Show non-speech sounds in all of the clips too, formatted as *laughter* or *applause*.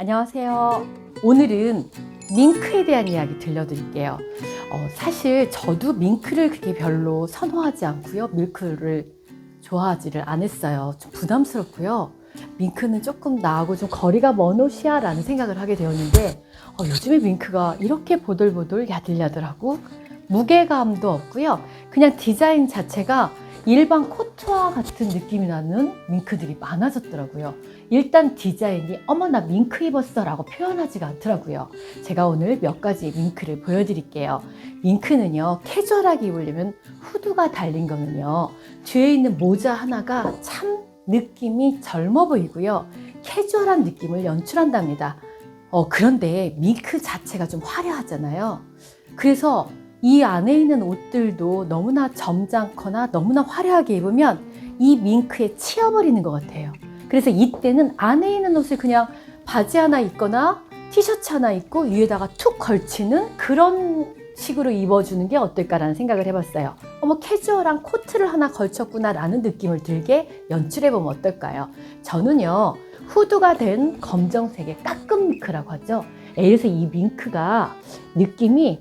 안녕하세요. 오늘은 밍크에 대한 이야기 들려드릴게요. 어, 사실 저도 밍크를 그렇게 별로 선호하지 않고요. 밀크를 좋아하지를 않았어요. 좀 부담스럽고요. 밍크는 조금 나하고 좀 거리가 먼 옷이야 라는 생각을 하게 되었는데 어, 요즘에 밍크가 이렇게 보들보들 야들야들하고 무게감도 없고요. 그냥 디자인 자체가 일반 코트와 같은 느낌이 나는 밍크들이 많아졌더라고요. 일단 디자인이 어머나 밍크 입었어 라고 표현하지가 않더라고요. 제가 오늘 몇 가지 밍크를 보여드릴게요. 밍크는요, 캐주얼하게 입으려면 후드가 달린 거는요, 뒤에 있는 모자 하나가 참 느낌이 젊어 보이고요. 캐주얼한 느낌을 연출한답니다. 어, 그런데 밍크 자체가 좀 화려하잖아요. 그래서 이 안에 있는 옷들도 너무나 점잖거나 너무나 화려하게 입으면 이 밍크에 치여버리는 것 같아요. 그래서 이때는 안에 있는 옷을 그냥 바지 하나 입거나 티셔츠 하나 입고 위에다가 툭 걸치는 그런 식으로 입어주는 게 어떨까라는 생각을 해봤어요. 어머 캐주얼한 코트를 하나 걸쳤구나라는 느낌을 들게 연출해보면 어떨까요? 저는요 후드가 된 검정색의 까끔 밍크라고 하죠. 그래서 이 밍크가 느낌이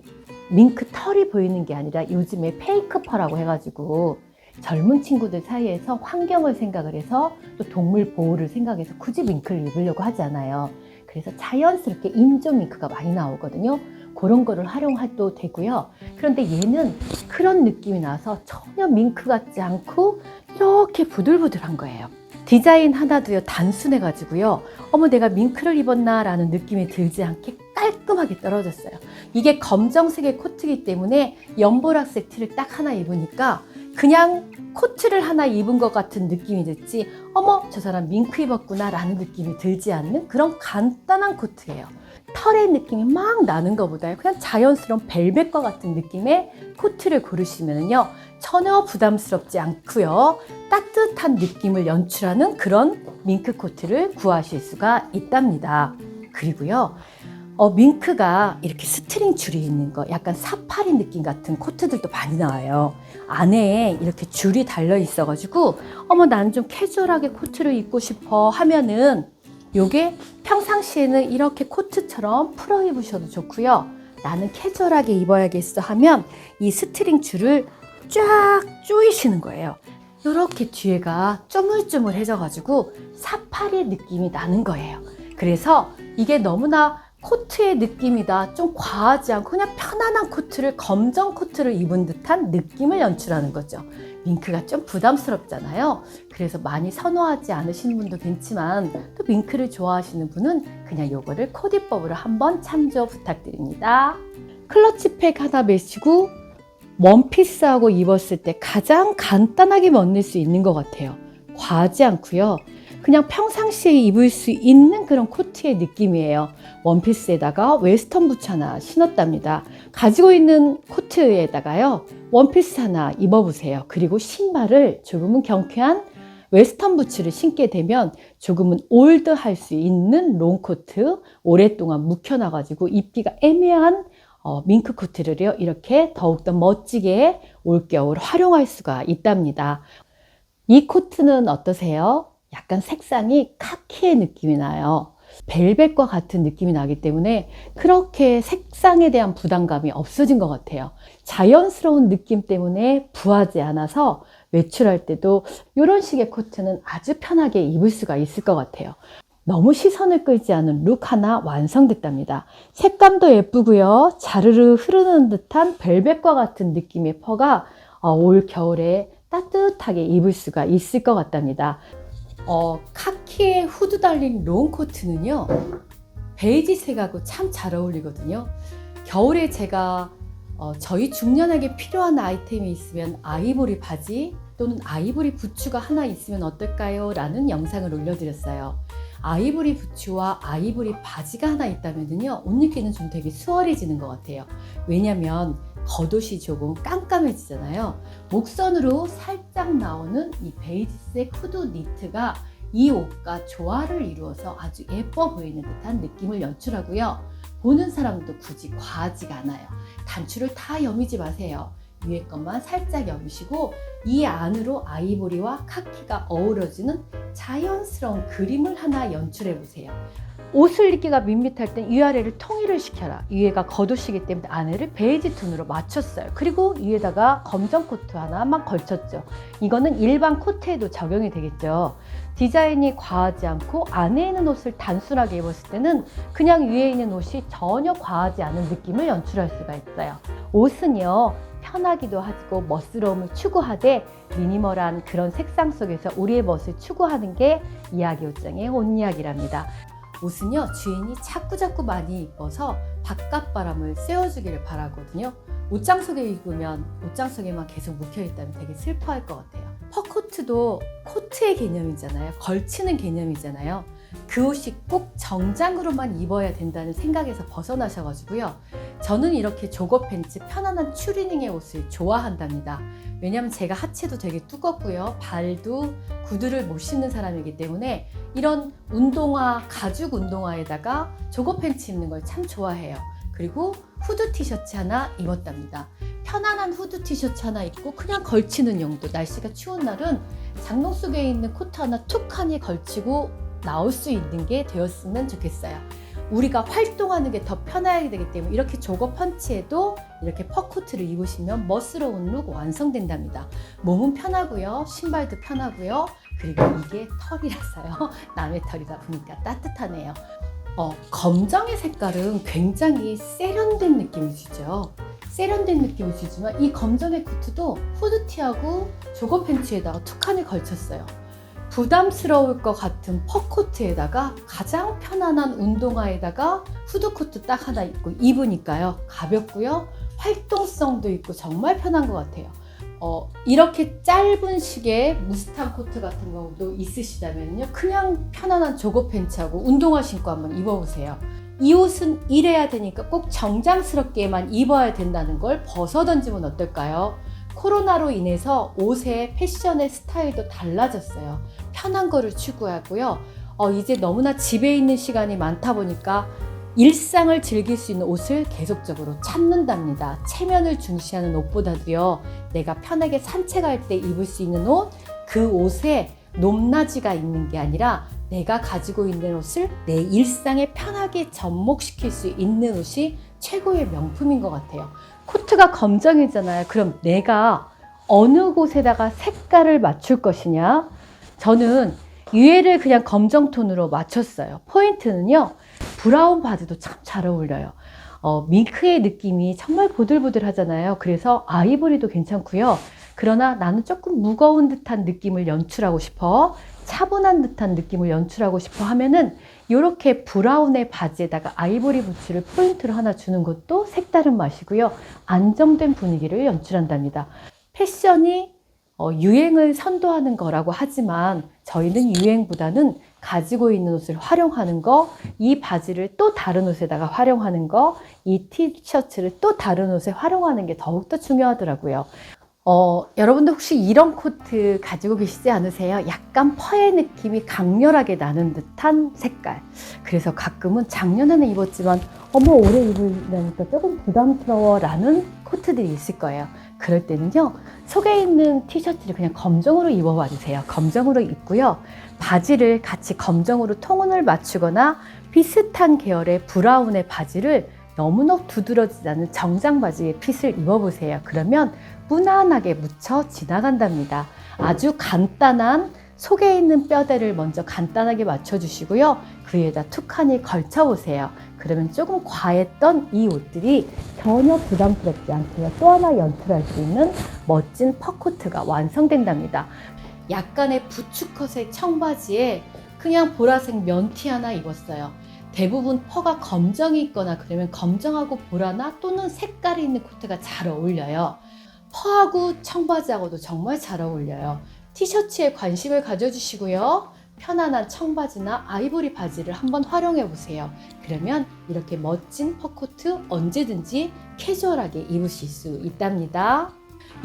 밍크 털이 보이는 게 아니라 요즘에 페이크 펄라고 해가지고 젊은 친구들 사이에서 환경을 생각을 해서 또 동물 보호를 생각해서 굳이 밍크를 입으려고 하지 않아요. 그래서 자연스럽게 인조 밍크가 많이 나오거든요. 그런 거를 활용해도 되고요. 그런데 얘는 그런 느낌이 나서 전혀 밍크 같지 않고 이렇게 부들부들한 거예요. 디자인 하나도요 단순해가지고요. 어머 내가 밍크를 입었나 라는 느낌이 들지 않게 깔끔하게 떨어졌어요. 이게 검정색의 코트이기 때문에 연보라색 티를 딱 하나 입으니까 그냥 코트를 하나 입은 것 같은 느낌이 들지 어머 저 사람 밍크 입었구나 라는 느낌이 들지 않는 그런 간단한 코트예요. 털의 느낌이 막 나는 것보다 그냥 자연스러운 벨벳과 같은 느낌의 코트를 고르시면요 전혀 부담스럽지 않고요 따뜻한 느낌을 연출하는 그런 밍크 코트를 구하실 수가 있답니다. 그리고요 어, 밍크가 이렇게 스트링 줄이 있는 거 약간 사파리 느낌 같은 코트들도 많이 나와요. 안에 이렇게 줄이 달려 있어 가지고 어머 난 좀 캐주얼하게 코트를 입고 싶어 하면은 요게 평상시에는 이렇게 코트처럼 풀어 입으셔도 좋고요. 나는 캐주얼하게 입어야겠어 하면 이 스트링 줄을 쫙 조이시는 거예요. 이렇게 뒤에가 쪼물쪼물해져 가지고 사파리 느낌이 나는 거예요. 그래서 이게 너무나 코트의 느낌이다. 좀 과하지 않고 그냥 편안한 코트를 검정 코트를 입은 듯한 느낌을 연출하는 거죠. 밍크가 좀 부담스럽잖아요. 그래서 많이 선호하지 않으시는 분도 괜지만 또 밍크를 좋아하시는 분은 그냥 요거를 코디법으로 한번 참조 부탁드립니다. 클러치팩 하나 매시고 원피스하고 입었을 때 가장 간단하게 멋낼 수 있는 것 같아요. 과하지 않고요. 그냥 평상시에 입을 수 있는 그런 코트의 느낌이에요. 원피스에다가 웨스턴 부츠 하나 신었답니다. 가지고 있는 코트에다가요. 원피스 하나 입어보세요. 그리고 신발을 조금은 경쾌한 웨스턴 부츠를 신게 되면 조금은 올드할 수 있는 롱코트 오랫동안 묵혀놔가지고 입기가 애매한 어, 밍크 코트를요 이렇게 더욱더 멋지게 올겨울 활용할 수가 있답니다. 이 코트는 어떠세요? 약간 색상이 카키의 느낌이 나요. 벨벳과 같은 느낌이 나기 때문에 그렇게 색상에 대한 부담감이 없어진 것 같아요. 자연스러운 느낌 때문에 부하지 않아서 외출할 때도 이런 식의 코트는 아주 편하게 입을 수가 있을 것 같아요. 너무 시선을 끌지 않은 룩 하나 완성됐답니다. 색감도 예쁘고요. 자르르 흐르는 듯한 벨벳과 같은 느낌의 펄가 어, 올 겨울에 따뜻하게 입을 수가 있을 것 같답니다. 어, 카키에 후드 달린 롱 코트는요, 베이지색하고 참 잘 어울리거든요. 겨울에 제가 어, 저희 중년에게 필요한 아이템이 있으면 아이보리 바지 또는 아이보리 부츠가 하나 있으면 어떨까요? 라는 영상을 올려드렸어요. 아이보리 부츠와 아이보리 바지가 하나 있다면요, 옷 입기는 좀 되게 수월해지는 것 같아요. 왜냐면 겉옷이 조금 깜깜해지잖아요. 목선으로 살짝 나오는 이 베이지색 후드 니트가 이 옷과 조화를 이루어서 아주 예뻐 보이는 듯한 느낌을 연출하고요. 보는 사람도 굳이 과하지가 않아요. 단추를 다 여미지 마세요. 위에 것만 살짝 여미시고 이 안으로 아이보리와 카키가 어우러지는 자연스러운 그림을 하나 연출해 보세요. 옷을 입기가 밋밋할 땐 위아래를 통일을 시켜라. 위에가 겉옷이기 때문에 안에를 베이지 톤으로 맞췄어요. 그리고 위에다가 검정 코트 하나만 걸쳤죠. 이거는 일반 코트에도 적용이 되겠죠. 디자인이 과하지 않고 안에 있는 옷을 단순하게 입었을 때는 그냥 위에 있는 옷이 전혀 과하지 않은 느낌을 연출할 수가 있어요. 옷은요, 편하기도 하고 멋스러움을 추구하되 미니멀한 그런 색상 속에서 우리의 멋을 추구하는 게 이야기 옷장의 옷 이야기랍니다. 옷은요 주인이 자꾸자꾸 많이 입어서 바깥 바람을 쐬어주기를 바라거든요. 옷장 속에 입으면 옷장 속에만 계속 묵혀 있다면 되게 슬퍼할 것 같아요. 퍼코트도 코트의 개념이잖아요. 걸치는 개념이잖아요 그 옷이 꼭 정장으로만 입어야 된다는 생각에서 벗어나셔가지고요 저는 이렇게 조거 팬츠 편안한 추리닝의 옷을 좋아한답니다 왜냐면 제가 하체도 되게 두껍고요 발도 구두를 못 신는 사람이기 때문에 이런 운동화, 가죽 운동화에다가 조거 팬츠 입는 걸 참 좋아해요. 그리고 후드 티셔츠 하나 입었답니다. 편안한 후드 티셔츠 하나 입고 그냥 걸치는 용도. 날씨가 추운 날은 장롱 속에 있는 코트 하나 툭 하니 걸치고 나올 수 있는 게 되었으면 좋겠어요. 우리가 활동하는 게 더 편하게 되기 때문에 이렇게 조거 펀치에도 이렇게 퍼코트를 입으시면 멋스러운 룩 완성된답니다. 몸은 편하고요. 신발도 편하고요. 그리고 이게 털이라서요. *laughs* 남의 털이다 보니까 따뜻하네요. 어, 검정의 색깔은 굉장히 세련된 느낌이 주죠. 세련된 느낌을 주지만 이 검정의 코트도 후드티하고 조거 팬츠에다가 툭하니 걸쳤어요. 부담스러울 것 같은 퍼코트에다가 가장 편안한 운동화에다가 후드코트 딱 하나 입고 입으니까요. 가볍고요. 활동성도 있고 정말 편한 것 같아요. 어, 이렇게 짧은 식의 무스탕 코트 같은 경우도 있으시다면요. 그냥 편안한 조거 팬츠하고 운동화 신고 한번 입어보세요. 이 옷은 이래야 되니까 꼭 정장스럽게만 입어야 된다는 걸 벗어던지면 어떨까요? 코로나로 인해서 옷의 패션의 스타일도 달라졌어요. 편한 거를 추구하고요. 어, 이제 너무나 집에 있는 시간이 많다 보니까 일상을 즐길 수 있는 옷을 계속적으로 찾는답니다. 체면을 중시하는 옷보다도요, 내가 편하게 산책할 때 입을 수 있는 옷, 그 옷에 높낮이가 있는 게 아니라 내가 가지고 있는 옷을 내 일상에 편하게 접목시킬 수 있는 옷이 최고의 명품인 것 같아요. 코트가 검정이잖아요. 그럼 내가 어느 곳에다가 색깔을 맞출 것이냐? 저는 위에를 그냥 검정 톤으로 맞췄어요. 포인트는요, 브라운 바지도 참 잘 어울려요. 어, 밍크의 느낌이 정말 보들보들 하잖아요. 그래서 아이보리도 괜찮고요. 그러나 나는 조금 무거운 듯한 느낌을 연출하고 싶어. 차분한 듯한 느낌을 연출하고 싶어 하면은 이렇게 브라운의 바지에다가 아이보리 부츠를 포인트로 하나 주는 것도 색다른 맛이고요. 안정된 분위기를 연출한답니다. 패션이 어, 유행을 선도하는 거라고 하지만 저희는 유행보다는 가지고 있는 옷을 활용하는 거, 이 바지를 또 다른 옷에다가 활용하는 거, 이 티셔츠를 또 다른 옷에 활용하는 게 더욱더 중요하더라고요. 어, 여러분들 혹시 이런 코트 가지고 계시지 않으세요? 약간 퍼의 느낌이 강렬하게 나는 듯한 색깔. 그래서 가끔은 작년에는 입었지만, 어머, 올해 입으려니까 조금 부담스러워 라는 코트들이 있을 거예요. 그럴 때는요, 속에 있는 티셔츠를 그냥 검정으로 입어봐 주세요. 검정으로 입고요. 바지를 같이 검정으로 톤을 맞추거나 비슷한 계열의 브라운의 바지를 너무나 두드러지지 않은 정장 바지의 핏을 입어보세요. 그러면 무난하게 묻혀 지나간답니다. 아주 간단한 속에 있는 뼈대를 먼저 간단하게 맞춰주시고요. 그 위에다 툭하니 걸쳐보세요. 그러면 조금 과했던 이 옷들이 전혀 부담스럽지 않고요. 또 하나 연출할 수 있는 멋진 퍼코트가 완성된답니다. 약간의 부츠컷의 청바지에 그냥 보라색 면티 하나 입었어요. 대부분 퍼가 검정이 있거나 그러면 검정하고 보라나 또는 색깔이 있는 코트가 잘 어울려요. 퍼하고 청바지하고도 정말 잘 어울려요. 티셔츠에 관심을 가져주시고요. 편안한 청바지나 아이보리 바지를 한번 활용해 보세요. 그러면 이렇게 멋진 퍼코트 언제든지 캐주얼하게 입으실 수 있답니다.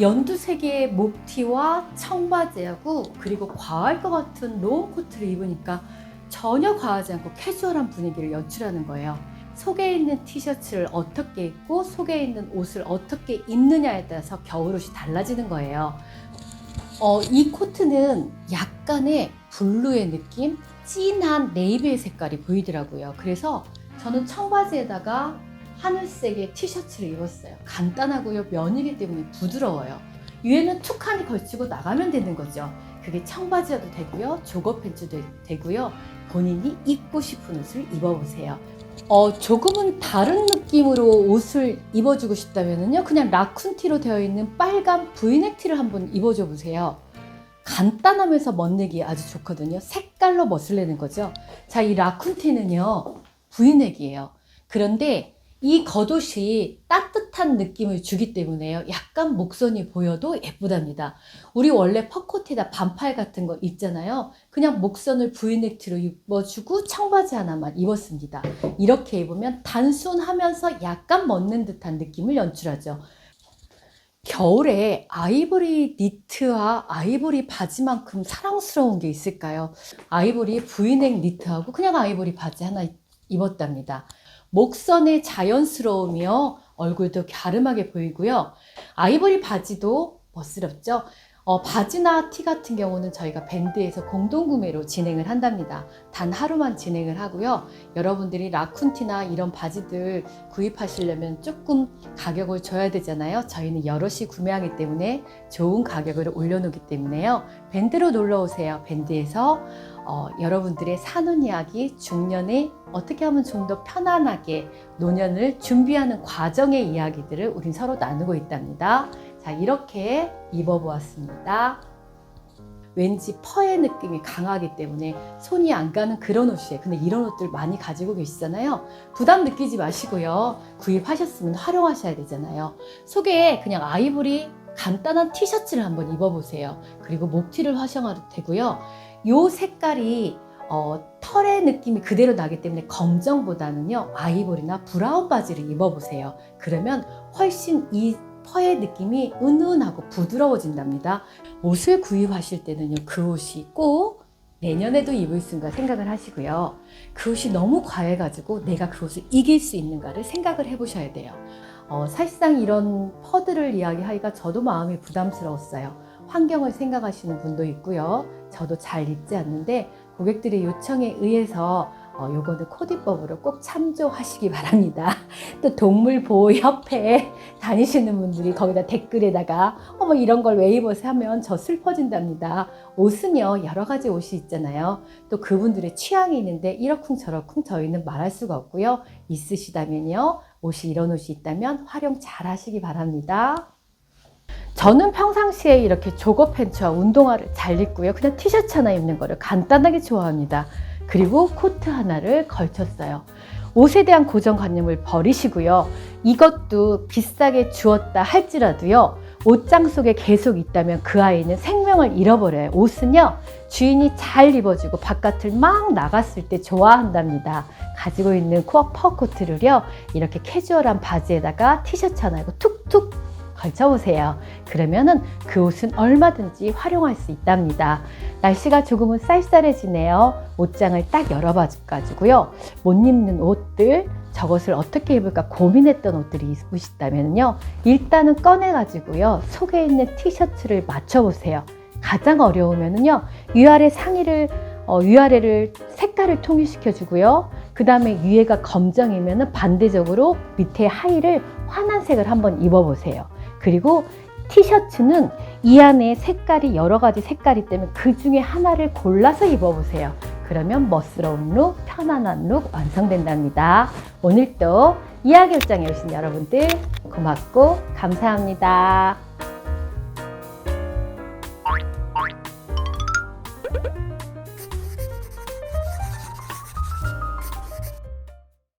연두색의 목티와 청바지하고 그리고 과할 것 같은 롱 코트를 입으니까 전혀 과하지 않고 캐주얼한 분위기를 연출하는 거예요. 속에 있는 티셔츠를 어떻게 입고 속에 있는 옷을 어떻게 입느냐에 따라서 겨울옷이 달라지는 거예요. 어, 이 코트는 약간의 블루의 느낌, 진한 네이비의 색깔이 보이더라고요. 그래서 저는 청바지에다가 하늘색의 티셔츠를 입었어요. 간단하고요. 면이기 때문에 부드러워요. 위에는 툭 하니 걸치고 나가면 되는 거죠. 그게 청바지여도 되고요. 조거 팬츠도 되고요. 본인이 입고 싶은 옷을 입어보세요. 어, 조금은 다른 느낌으로 옷을 입어주고 싶다면요. 그냥 라쿤티로 되어 있는 빨간 브이넥 티를 한번 입어줘 보세요. 간단하면서 멋내기 아주 좋거든요. 색깔로 멋을 내는 거죠. 자, 이 라쿤티는요, 브이넥이에요. 그런데 이 겉옷이 따뜻한 느낌을 주기 때문에요. 약간 목선이 보여도 예쁘답니다. 우리 원래 퍼코트에다 반팔 같은 거 입잖아요. 그냥 목선을 브이넥트로 입어주고 청바지 하나만 입었습니다. 이렇게 입으면 단순하면서 약간 멋는 듯한 느낌을 연출하죠. 겨울에 아이보리 니트와 아이보리 바지만큼 사랑스러운 게 있을까요? 아이보리 브이넥 니트하고 그냥 아이보리 바지 하나 입었답니다. 목선의 자연스러우며 얼굴도 갸름하게 보이고요. 아이보리 바지도 멋스럽죠? 어, 바지나 티 같은 경우는 저희가 밴드에서 공동구매로 진행을 한답니다. 단 하루만 진행을 하고요. 여러분들이 라쿤티나 이런 바지들 구입하시려면 조금 가격을 줘야 되잖아요. 저희는 여럿이 구매하기 때문에 좋은 가격을 올려놓기 때문에요. 밴드로 놀러 오세요. 밴드에서 어, 여러분들의 사는 이야기, 중년에 어떻게 하면 좀 더 편안하게 노년을 준비하는 과정의 이야기들을 우린 서로 나누고 있답니다. 자, 이렇게 입어보았습니다. 왠지 퍼의 느낌이 강하기 때문에 손이 안 가는 그런 옷이에요. 근데 이런 옷들 많이 가지고 계시잖아요. 부담 느끼지 마시고요. 구입하셨으면 활용하셔야 되잖아요. 속에 그냥 아이보리 간단한 티셔츠를 한번 입어보세요. 그리고 목티를 활용하도 되고요. 요 색깔이 어, 털의 느낌이 그대로 나기 때문에 검정보다는요 아이보리나 브라운 바지를 입어보세요. 그러면 훨씬 이 펄의 느낌이 은은하고 부드러워진답니다. 옷을 구입하실 때는요 그 옷이 꼭 내년에도 입을 수 있는가 생각을 하시고요. 그 옷이 너무 과해가지고 내가 그 옷을 이길 수 있는가를 생각을 해보셔야 돼요. 어, 사실상 이런 퍼들을 이야기하기가 저도 마음이 부담스러웠어요. 환경을 생각하시는 분도 있고요. 저도 잘 입지 않는데 고객들의 요청에 의해서 어, 요거는 코디법으로 꼭 참조하시기 *laughs* 바랍니다. 또 동물보호협회에 *laughs* 다니시는 분들이 거기다 댓글에다가 어머 이런 걸 왜 입어서 하면 저 슬퍼진답니다. 옷은요 여러 가지 옷이 있잖아요. 또 그분들의 취향이 있는데 이러쿵 저러쿵 저희는 말할 수가 없고요. 있으시다면요 옷이 이런 옷이 있다면 활용 잘 하시기 바랍니다. 저는 평상시에 이렇게 조거 팬츠와 운동화를 잘 입고요. 그냥 티셔츠 하나 입는 거를 간단하게 좋아합니다. 그리고 코트 하나를 걸쳤어요. 옷에 대한 고정관념을 버리시고요. 이것도 비싸게 주었다 할지라도요. 옷장 속에 계속 있다면 그 아이는 생명을 잃어버려요. 옷은요, 주인이 잘 입어주고 바깥을 막 나갔을 때 좋아한답니다. 가지고 있는 코어 퍼코트를요, 이렇게 캐주얼한 바지에다가 티셔츠 하나 입고 툭툭 걸쳐보세요. 그러면은 그 옷은 얼마든지 활용할 수 있답니다. 날씨가 조금은 쌀쌀해지네요. 옷장을 딱 열어봐가지고요. 못 입는 옷들, 저것을 어떻게 입을까 고민했던 옷들이 있으시다면요. 일단은 꺼내가지고요. 속에 있는 티셔츠를 맞춰보세요. 가장 어려우면은요. 위아래 상의를, 어, 위아래를 색깔을 통일시켜 주고요. 그 다음에 위에가 검정이면은 반대적으로 밑에 하의를 환한 색을 한번 입어보세요. 그리고 티셔츠는 이 안에 색깔이 여러 가지 색깔이 때문에 그 중에 하나를 골라서 입어보세요. 그러면 멋스러운 룩, 편안한 룩 완성된답니다. 오늘도 이야기일장에 오신 여러분들 고맙고 감사합니다.